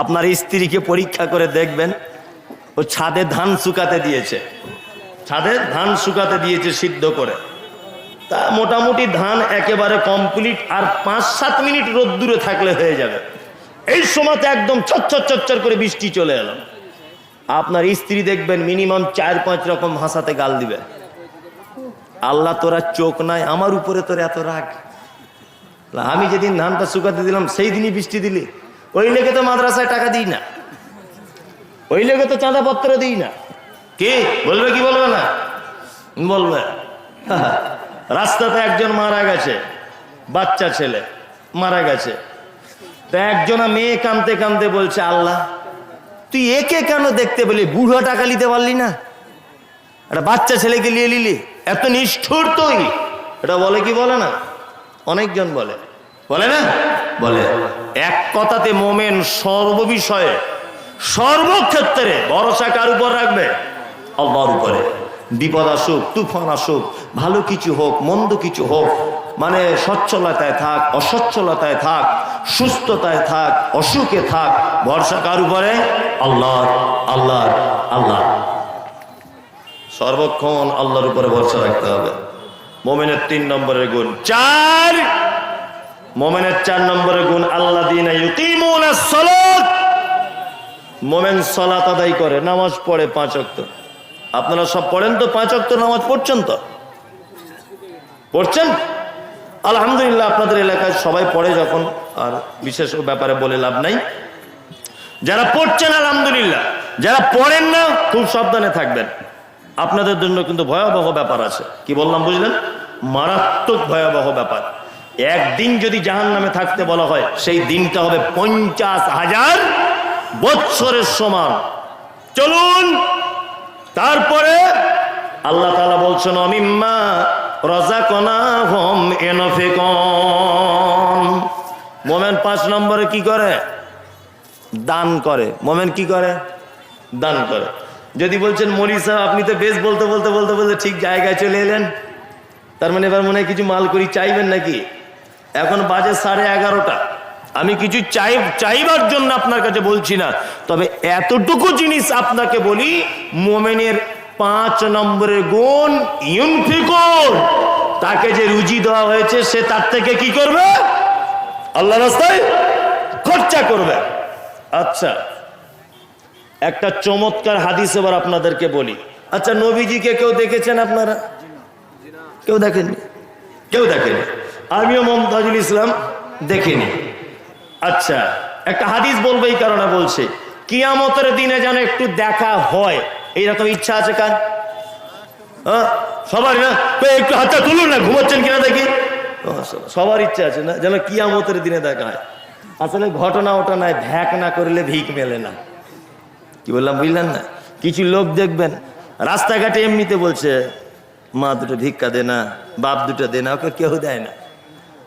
আপনার স্ত্রীকে পরীক্ষা করে দেখবেন, ও ছাদে ধান শুকাতে দিয়েছে। ছাদে ধান শুকাতে দিয়েছে সিদ্ধ করে। তা মোটামুটি ধান একেবারে কমপ্লিট আর পাঁচ সাত মিনিট রোদ্দুরে থাকলে হয়ে যাবে। এই সময়তে একদম ছচ্ছর চচ্চর করে বৃষ্টি চলে এলো। আপনার স্ত্রী দেখবেন মিনিমাম চার পাঁচ রকম ভাষাতে গাল দিবে। আল্লাহ তোরা চোখ নাই, আমার উপরে তোর এত রাগ। আমি যেদিন ধানটা শুকাতে দিলাম, সেই দিনই বৃষ্টি দিলি। ওই লেগে তো মাদ্রাসায় টাকা দিই না। ওই লেগে তো চাঁদাপত্র দিই না। কে? বলবে কি বলবে না? বলবে। রাস্তাতে একজন মারা গেছে, বাচ্চা ছেলে মারা গেছে। তো একজনা মেয়ে কানতে কানতে বলছে, আল্লাহ, তুই একে কেন দেখতে পেলি? বুড়ো টাকা নিতে পারলি না? একটা বাচ্চা ছেলেকে নিয়ে নিলি, এত নিষ্ঠুর তুই? এটা বলে কি বলে না? অনেকজন বলে। বলে না? বলে, এক কথাতে মোমেন সর্ববিষয়ে, সর্বক্ষেত্রে ভরসা কার উপর রাখবে? আল্লাহর উপরে। বিপদ আসুক, তুফান আসুক, ভালো কিছু হোক, মন্দ কিছু হোক মানে সচ্ছলতায় থাক, অসচ্ছলতায় থাক, সুস্থতায় থাক, অসুখে থাক, ভরসা কার উপরে? আল্লাহর আল্লাহর আল্লাহ সর্বক্ষণ আল্লাহর উপরে ভরসা রাখতে হবে। মোমেনের তিন নম্বরের গুণ। চার মোমেনের চার নম্বরে গুণ আল্লাহ দিন মোমেন সলাত আদায় করে, নামাজ পড়ে পাঁচ অক্ত আপনারা সব পড়েন তো পাঁচ অক্ত নামাজ পড়ছেন তো? পড়ছেন? আলহামদুলিল্লাহ, আপনাদের এলাকায় সবাই পড়ে যখন, আর বিশেষ ব্যাপারে বলে লাভ নাই। যারা পড়ছেন, আলহামদুলিল্লাহ। যারা পড়েন না, খুব সাবধানে থাকবেন। আপনাদের জন্য কিন্তু ভয়াবহ ব্যাপার আছে। কি বললাম, বুঝলেন? মারাত্মক ভয়াবহ ব্যাপার। একদিন যদি জাহান নামে থাকতে বলা হয়, সেই দিনটা হবে পঞ্চাশ হাজার বৎসরের সমান। চলুন, তারপরে আল্লাহ তালা বলছেন, অমিম্মা রজা কনা হোম এনফেকন মোমেন পাঁচ নম্বরে কি করে? দান করে। মোমেন কি করে? দান করে। যদি বলছেন মরি সাহেব, আপনি তো বেশ বলতে বলতে বলতে বলতে ঠিক জায়গায় চলে এলেন। তার মানে এবার মনে হয় কিছু মাল করি চাইবেন নাকি? এখন বাজে সাড়ে এগারোটা। আমি কিছু চাই, চাইবার জন্য আপনার কাছে বলছি না, তবে এতটুকু জিনিস আপনাকে বলি, মোমেনের পাঁচ নম্বরের গুণ ইউনফিকর। তাকে যে রুজি দেওয়া হয়েছে, সে তার থেকে কি করবে? আল্লাহ রাস্তায় খরচা করবে। আচ্ছা একটা চমৎকার হাদিস এবার আপনাদেরকে বলি। আচ্ছা নবীজিকে কেউ দেখেছেন আপনারা? কেউ দেখেননি? কেউ দেখেনি আমিও মমতাজুল ইসলাম দেখিনি। আচ্ছা একটা হাদিস বলব এই কারণে বলছে। কিয়ামতের দিনে যেন একটু দেখা হয়, এইরকম ইচ্ছা আছে কার? সবার না? একটু হাতটা তুলুন না, ঘুমাচ্ছেন কিনা দেখি। সবার ইচ্ছা আছে না, যেন কিয়ামতের দিনে দেখা হয়। আসলে ঘটনা ওটা নয়, ভ্যাক না করলে ভিক মেলে না। কি বললাম, বুঝলেন না? কিছু লোক দেখবেন, রাস্তাঘাটে এমনিতে বলছে, মা দুটো ভিক্ষা দে না, বাপ দুটো দে না, ওকে কেউ দেয় না।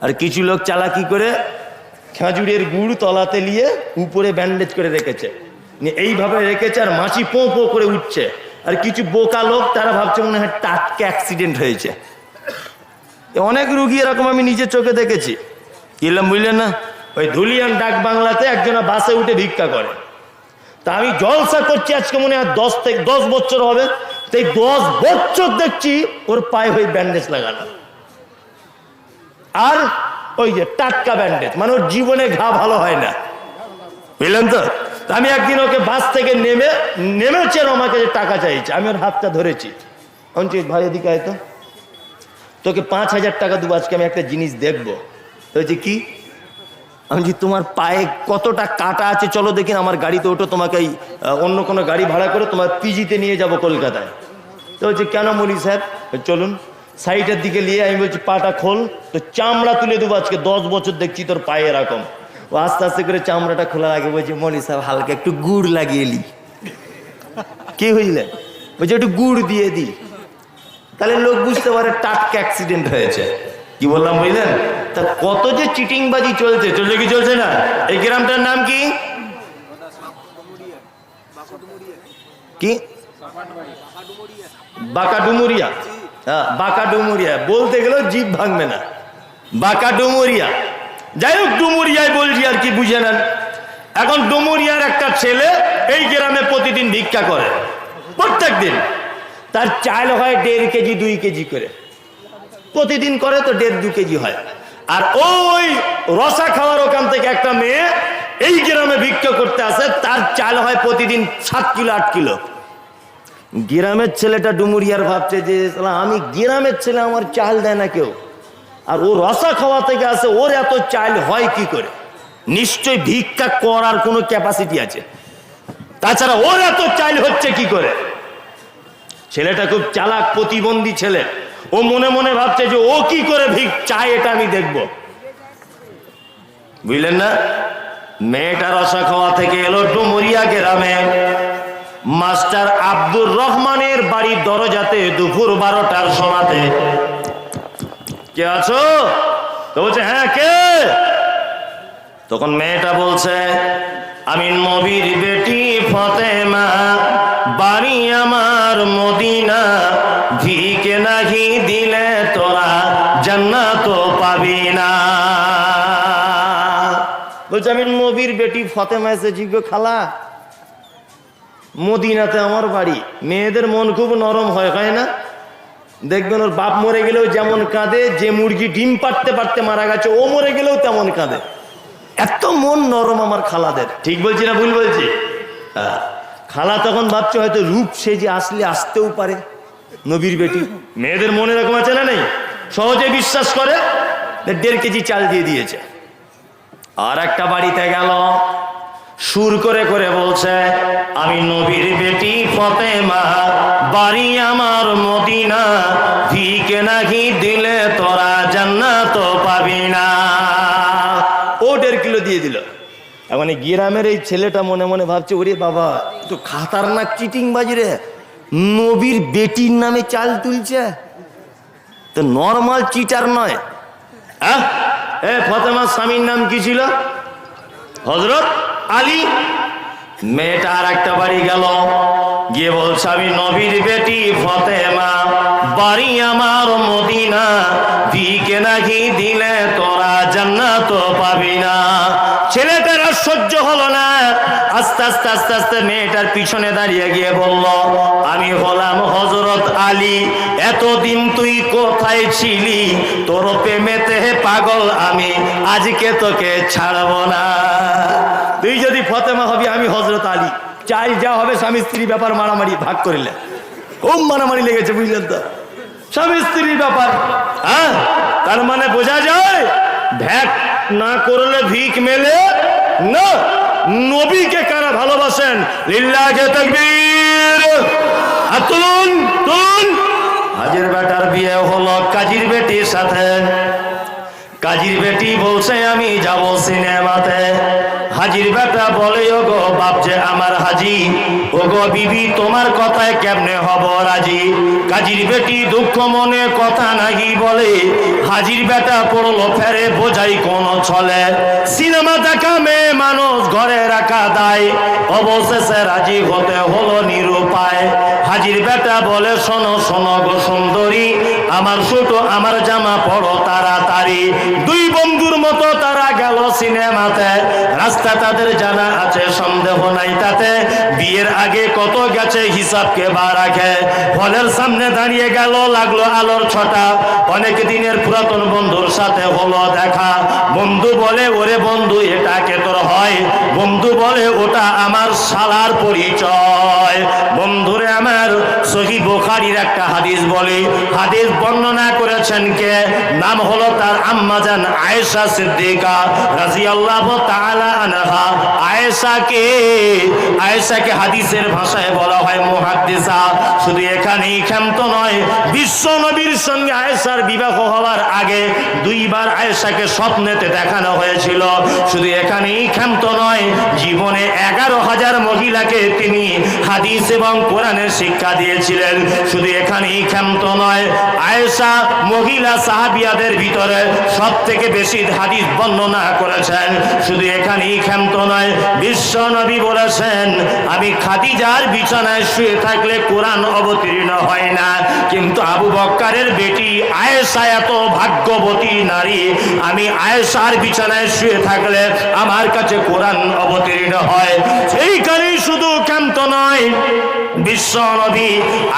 আর কিছু লোক চালাকি করে খেজুরের গুড় তলাতে নিয়ে উপরে ব্যান্ডেজ করে রেখেছে। এইভাবে রেখেছে আর মাছি পো পো করে উঠছে। আর কিছু বোকা লোক তারা ভাবছে মনে হয় টাটকে অ্যাক্সিডেন্ট হয়েছে। অনেক রুগী এরকম আমি নিজের চোখে দেখেছি। কিলাম বুঝলেন না? ওই ধুলিয়ান ডাক বাংলাতে একজনা বাসে উঠে ভিক্ষা করে। তা আমি জলসা করছি আজকে মনে হয় দশ থেকে দশ বছর হবে। তো এই দশ বছর দেখছি ওর পায়ে হয়ে ব্যান্ডেজ লাগানো। আর ওই যে টাটকা ব্যান্ডেজ মানে ওর জীবনে ঘা ভালো হয় না। বুঝলেন তো? আমি একদিন ওকে বাস থেকে নেমে নেমেছে আমাকে যে টাকা চাইছে আমি ওর হাতটা ধরেছি। বলছি ভাই এদিকে আয় তো। তোকে পাঁচ হাজার টাকা দেবো আজকে আমি একটা জিনিস দেখব। বলছি কি? আমি বলছি তোমার পায়ে কতটা কাটা আছে চলো দেখি আমার গাড়িতে ওঠো তোমাকে অন্য কোনো গাড়ি ভাড়া করে তোমার পিজিতে নিয়ে যাব কলকাতায়। তো বলছি কেন সাহেব বলছি, চলুন। সাইডের দিকে নিয়ে আমি বলছি, পাটা খোল। তো চামড়া তুলে দেবো আজকে, দশ বছর দেখছি তোর পায়ে এরকম। ও আস্তে আস্তে করে চামড়াটা খোলার আগে বলছি, মলি সাহেব, হালকা একটু গুড় লাগিয়ে লি। কি হইলে? বলছি, একটু গুড় দিয়ে দিই তাহলে লোক বুঝতে পারে টাটকা অ্যাক্সিডেন্ট হয়েছে। কি বললাম, বুঝলেন? তা কত যে চিটিংবাজি চলছে চলছে কি চলছে না? এই গ্রামটার নাম কি? কি? বাঁকা ডুমুরিয়া হ্যাঁ বাঁকা ডুমুরিয়া। বলতে গেলেও জিভ ভাঙবে না। বাঁকা ডুমুরিয়া। যাই হোক, ডুমুরিয়ায় বলছি আর কি, বুঝে নেন। এখন ডুমুরিয়ার একটা ছেলে এই গ্রামে প্রতিদিন ভিক্ষা করে। প্রত্যেক দিন তার চাল হয় দেড় কেজি, দুই কেজি করে। প্রতিদিন করে তো দেড় দু কেজি হয়। আর ওই রসা খাওয়ার ওখান থেকে একটা মেয়ে এই গ্রামে ভিক্ষা করতে আসে। তার চাল হয় প্রতিদিন সাত কিলো, আট কিলো। গ্রামের ছেলেটা ডুমুরিয়ার ভাবছে যে আমি গ্রামের ছেলে, আমার চাল দেয় না কেউ। আর ও রসা খাওয়া থেকে আসে, ওর এত চাল হয় কি করে? নিশ্চয় ভিক্ষা করার কোনো ক্যাপাসিটি আছে। তাছাড়া ওর এত চাল হচ্ছে কি করে? ছেলেটা খুব চালাক, প্রতিবন্ধী ছেলে। ও মনে মনে ভাবছে যে, ও কি করে ভিক, চায় এটা আমি দেখব। বুঝলেন না? মেয়েটা রসা খাওয়া থেকে এলো ডুমুরিয়া গ্রামে। মাস্টার আব্দুর রহমানের বাড়ির দরজাতে দুপুর বারোটার সময়তে কে আছো? তো বলছে হ্যাঁ কে? তখন মেয়েটা বলছে আমি নবীর বেটি ফতেমা, বাড়ি আমার মদিনা, ভিকে নাহি দিলে তোরা জান্নাত পাবি না। বলছে আমি নবীর বেটি ফতেমা এসে জিজ্ঞ খালা। মদিনাতে আমার বাড়ি। মেয়েদের মন খুব নরম হয় হয় না? দেখবেন ওর বাপ মরে গেলেও যেমন কাঁদে, যে মুরগি ডিম পারতে পারতে মারা গেছে, ও মরে গেলেও তেমন কাঁদে। এত মন নরম আমার খালাদের। ঠিক বলছি না ভুল বলছি। খালা তখন ভাবছে হয়তো রূপ সে যে আসলে আসতেও পারে, নবীর বেটি। মেয়েদের মনে এরকম আছে না নেই? সহজে বিশ্বাস করে দেড় কেজি চাল দিয়ে দিয়েছে। আর একটা বাড়িতে গেল সুর করে করে বলছে আমি নবীর বেটি ফতেমা বাড়ি আমার মদিনা ভিকে নাকি দিলে তোরা জান্নাত পাবি না। ও দেড় কিলো দিয়ে দিল। এই গ্রামের এই ছেলেটা মনে মনে ভাবছে ওরে বাবা তো খাতারনাক চিটিং বাজরে নবীর বেটির নামে চাল তুলছে। তো নর্মাল চিটার নয়। হ্যাঁ? এ ফতেমার স্বামীর নাম কি ছিল? হজরত আলী, মেয়েটা আর একটা বাড়ি গেল। গিয়ে বলছে, আমি নবীর বেটি ফতেমা, বাড়ি আমার মদিনা। দিকে নাকি দিলে তোরা জান্নাত পাবি না। ছেলেটার সহ্য হলো না। আস্তে আস্তে আস্তে আস্তে মেয়েটার পিছনে দাঁড়িয়ে গিয়ে বলল, আমি হলাম হজরত আলী, এতদিন তুই কোথায় ছিলি? তোর প্রেমেতে পাগল আমি, আজকে তোকে ছাড়বো না। তুই যদি ফতেমা হবি, আমি হজরত আলী। চাই যা হবে, স্বামী স্ত্রী ব্যাপার মারামারি ভাগ করিলে খুব মারামারি লেগেছে, বুঝলেন তো? স্বামী স্ত্রীর ব্যাপার হ্যাঁ? তার মানে বোঝা যায় ভ্যাক না করলে ভিক মেলে না। নবীকে কারা ভালোবাসেন? লিল্লাহে তাকবীর। আর তুলুন তুলুন। হাজির বেটার বিয়ে হলো কাজীর বেটির সাথে। কাজীর বেটি বলছে, আমি যাব হাজির বেটা বলে ও গো বাপ যে আমার হাজি ও গো বিবি তোমার কথায় কেমনে হব রাজি? কাজীর বেটি দুঃখ মনে কথা নাকি বলে, হাজির বেটা পড়ল ফেরে, বোঝাই কোন ছলে। সিনেমা দেখা মেয়ে মানুষ ঘরে রাখা দায়, অবশেষে রাজি হতে হলো নিরুপায়। হাজির বেটা বলে, শোনো শোনো গো সুন্দরী, আমার ছোট আমার জামা পড়ো তাড়াতাড়ি। দুই বন্ধুর মতো তারা গেল সিনেমাতে। রাস্তা তাদের জানা আছে, সন্দেহ নাই তাতে। বিয়ের আগে কত গেছে হিসাব কে বা রাখে। হলের সামনে দাঁড়িয়ে গেল, লাগল আলোর ছটা। অনেক দিনের পুরাতন বন্ধুর সাথে হলো দেখা। বন্ধু বলে, ওরে বন্ধু, এটা কে তোর হয়? বন্ধু বলে, ওটা আমার শালার পরিচয়। বন্ধুরে আমার সহি বোখারির একটা হাদিস বলি। হাদিস বর্ণনা করেছেন কে? নাম হলো তার আম্মাজান আয়েশা সিদ্দিকা রাদিয়াল্লাহু তাআলা আনহা আয়েশাকে আয়েশাকে হাদিসের ভাষায় বলা হয় মুহাদ্দিসা। শুধু এখানেই ক্ষান্ত নয়, বিশ্ব নবীর সঙ্গে আয়েশার বিবাহ হওয়ার আগে দুইবার আয়েশাকে স্বপ্নেতে দেখানো হয়েছিল। শুধু এখানেই নয়, জীবনে এগারো হাজার মহিলাকে তিনি হাদিস এবং কোরআনের শিক্ষা দিয়েছিলেন। শুধু এখানেই ক্ষান্ত নয়, আয়েশা মহিলা সাহাবিয়াদের ভিতরে সব থেকে বেশি হাদিস বর্ণনা করেছেন। শুধু এখানেই ক্ষান্ত নয় বিশ্ব নবী বলেছেন, আমি খাদিজার বিছানায় শুয়ে থাকলে কোরআন অবতীর্ণ হয় না। কিন্তু আবু বক্কারের বেটি আয়েসা এত ভাগ্যবতী নারী, আমি আয়েসার বিছানায় শুয়ে থাকলে আমার কাছে কোরআন অবতীর্ণ হয়। সেইখানেই শুধু ক্ষান্ত নয় বিশ্ব নবী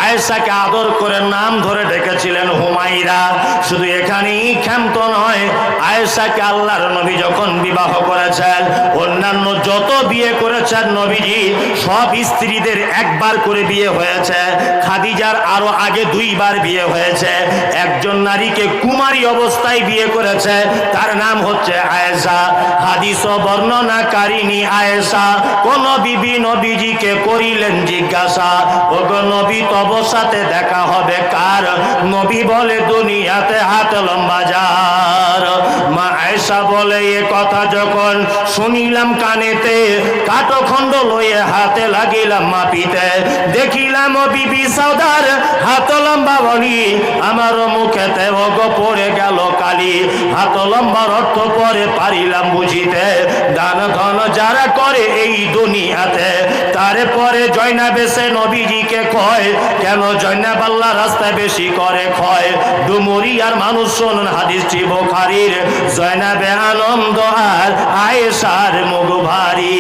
আয়েশাকে আদর করে নাম ধরে ডেকেছিলেন হুমাইরা শুধু এখানেই ক্ষান্ত নয়, আয়েশাকে আল্লাহর নবী যখন বিবাহ করেছেন, অন্যান্য যত বিয়ে করেছেন নবীজি, সব স্ত্রীদের একবার করে বিয়ে হয়েছে। খাদিজার আরও আগে দুইবার বিয়ে হয়েছে। একজন নারীকে কুমারী অবস্থায় বিয়ে করেছে, তার নাম হচ্ছে আয়েশা। হাদিস বর্ণনাকারিনী আয়েশা, কোন বিবি নবীজিকে করিলেন জিজ্ঞাসা। ওগো নবী, তব সাথে দেখা হবে কার? নবী বলে, দুনিয়াতে হাত লম্বা যার। মা আয়সা বলে, এ কথা যখন শুনিলাম কানেতে কাঠখণ্ড লয়ে হাতে লাগিলাম মাপিতে। দেখিলাম বিবি সাউদার হাত লম্বা বলি আমার মুখেতে ওগো পড়ে গেল কালি। হাত লম্বার অর্থ পরে পারিলাম বুঝিতে, দান ধন যারা করে এই দুনিয়াতে। তারে পরে জয়না বেসে নবীজিকে কয়, কেন জয়নাব আল্লাহ রাস্তায় বেশি করে ক্ষয়? ডুমুরি আর মানুষ শোনুন হাদিসটি বোখারির, জয়নাবে আনন্দ আর আয়েশার মুখ ভারী।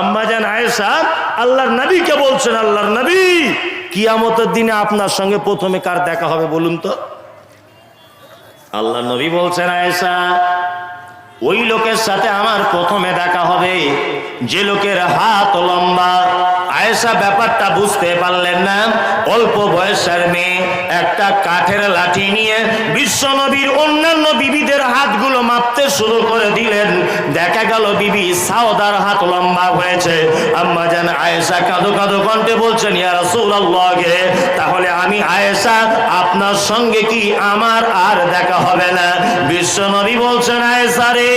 আম্মাজান আয়েশা, আল্লাহর নবীকে বলছেন, আল্লাহর নবী? কিয়ামতের দিনে আপনার সঙ্গে প্রথমে কার দেখা হবে বলুন তো? আল্লাহ নবী বলছেন, আয়েশা, ওই লোকের সাথে আমার প্রথমে দেখা হবে। যে লোকের হাত লম্বা, আয়েশা ব্যাপারটা বুঝতে পারলেন না। অল্প বয়সের মেয়ে, একটা কাঠের লাঠি নিয়ে বিশ্ব নবীর অন্যান্য বিবিদের হাতগুলো মাপতে শুরু করে দিলেন। দেখা গেল বিবি সাওদার হাত লম্বা হয়েছে। আম্মা জান আয়েশা কাঁদো কাঁদো কণ্ঠে বলছেন, ইয়া রাসূলুল্লাহ গে, তাহলে আমি আয়েশা, আপনার সঙ্গে কি আমার আর দেখা হবে না? বিশ্ব নবী বলছেন, আয়েশা রে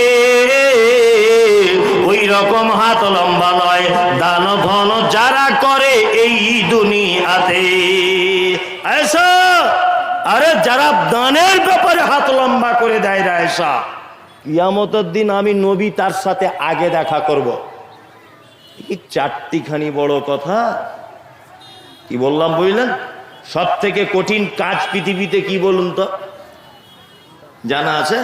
রকম হাত লম্বা নয়, দান ধন যারা করে এই দুনিয়াতে। আরে যারা দানের ব্যাপারে হাত লম্বা করে দেয় রে আয়েশা, কিয়ামতের দিন আমি নবী তার সাথে আগে দেখা করব। চারটিখানি বড় কথা? কি বললাম বুঝলেন? সব থেকে কঠিন কাজ পৃথিবীতে কি বলুন তো? জানা আছে?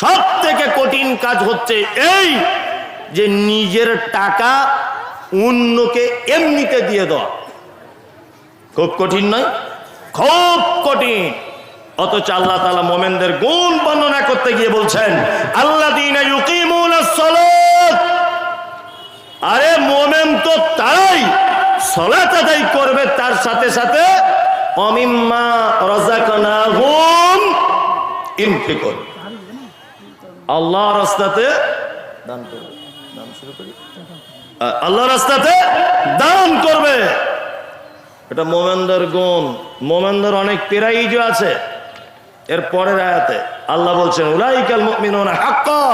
সব থেকে কঠিন কাজ হচ্ছে এই যে নিজের টাকা অন্যকে এমনিতে দিয়ে দেওয়া। খুব কঠিন নয়, খুব কঠিন। অথচ আল্লাহ তালা মোমেনদের গুণ বর্ণনা করতে গিয়ে বলছেন আল্লাহ আরে মোমেন তো তারাই সলাত আদায় করবে, তার সাথে সাথে অমিম্মা রাজাকানা হুম ইনফিকর আল্লাহ রাস্তাতে দান করবে আল্লাহ রাস্তাতে দান করবে। এটা মোমেন্দার গুণ। মোমেন্দার অনেক পেরাইজ আছে। এর পরের আয়াতে আল্লাহ বলছেন, উলাইকাল মুমিনুনা হাক্কা।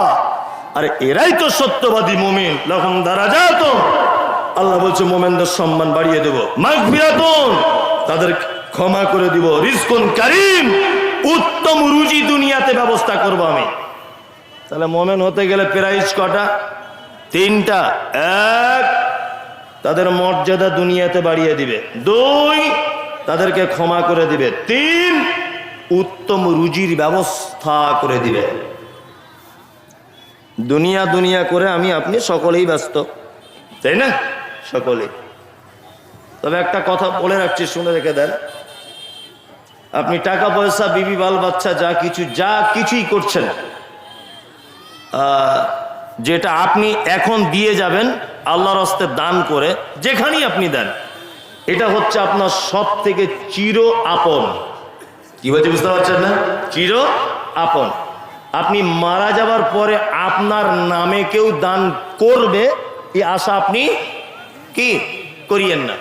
আরে এরাই তো সত্যবাদী মুমিন। লহম দারাজাত আল্লাহ বলছে, মোমেনদের সম্মান বাড়িয়ে দেব। তাদের ক্ষমা করে দিব। রিজকুন কারীম। উত্তম রুজি দুনিয়াতে ব্যবস্থা করব আমি। তাহলে মোমেন হতে গেলে প্রাইজ কটা? তিনটা এক। তাদের মর্যাদা দুনিয়াতে বাড়িয়ে দিবে। দুই তাদেরকে ক্ষমা করে দিবে। তিন উত্তম রুজির ব্যবস্থা করে দিবে। দুনিয়া দুনিয়া করে আমি আপনি সকলেই ব্যস্ত। তাই না? সকলেই। তবে একটা কথা বলে রাখছি শুনে রেখে দেন। আপনি টাকা পয়সা বিবি বাল বাচ্চা যা কিছু যা কিছুই করছেন আহ, যেটা আপনি এখন দিয়ে যাবেন, আল্লাহর হস্তে দান করে যেখানেই আপনি দেন। এটা হচ্ছে আপনার সব থেকে চির আপন। কি বলছে বুঝতে পারছেন না? চির আপন। আপনি মারা যাবার পরে আপনার নামে কেউ দান করবে, এই আশা আপনি কি করিয়েন না।